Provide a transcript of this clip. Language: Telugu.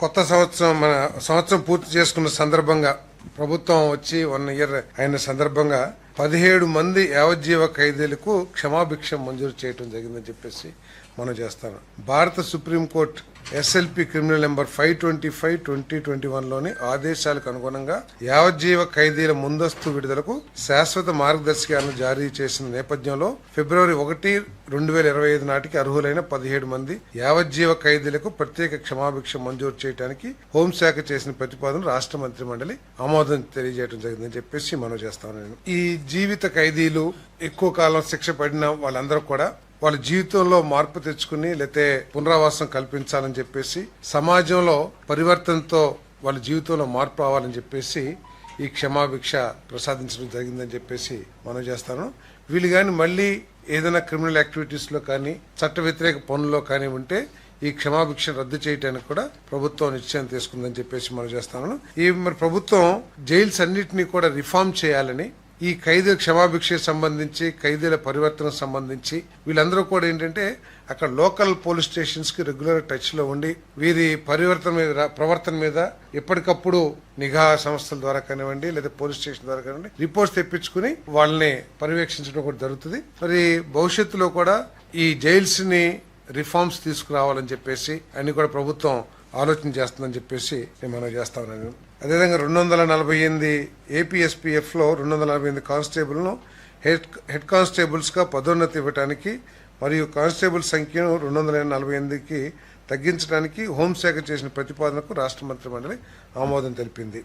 కొత్త సంవత్సరం మన సంవత్సరం పూర్తి చేసుకున్న సందర్భంగా ప్రభుత్వం వచ్చి వన్ ఇయర్ అయిన సందర్భంగా పదిహేడు మంది యావజ్జీవ ఖైదీలకు క్షమాభిక్ష మంజూరు చేయడం జరిగిందని చెప్పేసి మనం చేస్తాను. భారత supreme court SLP criminal number five twenty five twenty twenty వన్లోని ఆదేశాలకు అనుగుణంగా యావజ్జీవ ఖైదీల ముందస్తు విడుదలకు శాశ్వత మార్గదర్శకాలను జారీ చేసిన నేపథ్యంలో ఫిబ్రవరి ఒకటి రెండు వేల ఇరవై ఐదు నాటికి అర్హులైన పదిహేడు మంది యావజ్జీవ ఖైదీలకు ప్రత్యేక క్షమాభిక్ష మంజూరు చేయడానికి హోంశాఖ చేసిన ప్రతిపాదన రాష్ట్ర మంత్రి మండలి ఆమోదం తెలియజేయడం జరిగిందని చెప్పేసి మనం చేస్తాను నేను ఈ జీవిత ఖైదీలు ఎక్కువ కాలం శిక్ష పడిన వాళ్ళందరూ కూడా వాళ్ళ జీవితంలో మార్పు తెచ్చుకుని లేతే పునరావాసం కల్పించాలని చెప్పేసి సమాజంలో పరివర్తనతో వాళ్ళ జీవితంలో మార్పు రావాలని చెప్పేసి ఈ క్షమాభిక్ష ప్రసాదించడం జరిగిందని చెప్పేసి మనం చేస్తాను. వీళ్ళు కానీ మళ్ళీ ఏదైనా క్రిమినల్ యాక్టివిటీస్లో కానీ చట్ట వ్యతిరేక పనుల్లో కానీ ఉంటే ఈ క్షమాభిక్ష రద్దు చేయడానికి కూడా ప్రభుత్వం నిశ్చయం తీసుకుందని చెప్పేసి మనం చేస్తాను. ఈ మరి ప్రభుత్వం జైల్స్ అన్నింటినీ కూడా రిఫార్మ్ చేయాలని ఈ ఖైదీల క్షమాభిక్షకు సంబంధించి ఖైదీల పరివర్తన సంబంధించి వీళ్ళందరూ కూడా ఏంటంటే అక్కడ లోకల్ పోలీస్ స్టేషన్స్కి రెగ్యులర్ టచ్లో ఉండి వీరి పరివర్తన మీద ప్రవర్తన మీద ఎప్పటికప్పుడు నిఘా సంస్థల ద్వారా కానివ్వండి లేదా పోలీస్ స్టేషన్ ద్వారా కానివ్వండి రిపోర్ట్స్ తెప్పించుకుని వాళ్ళని పర్యవేక్షించడం కూడా జరుగుతుంది. మరి భవిష్యత్తులో కూడా ఈ జైల్స్ని రిఫార్మ్స్ తీసుకురావాలని చెప్పేసి అన్ని కూడా ప్రభుత్వం ఆలోచన చేస్తుందని చెప్పేసి నేను మనం చేస్తా ఉన్నాను. అదేవిధంగా రెండు వందల నలభై ఎనిమిది ఏపీఎస్పీఎఫ్లో రెండు వందల నలభై ఎనిమిది కానిస్టేబుల్ను హెడ్ హెడ్ కానిస్టేబుల్స్గా పదోన్నతి ఇవ్వడానికి మరియు కానిస్టేబుల్ సంఖ్యను రెండు వందల నలభై ఎనిమిదికి తగ్గించడానికి హోంశాఖ చేసిన ప్రతిపాదనకు రాష్ట్ర మంత్రి మండలి ఆమోదం తెలిపింది.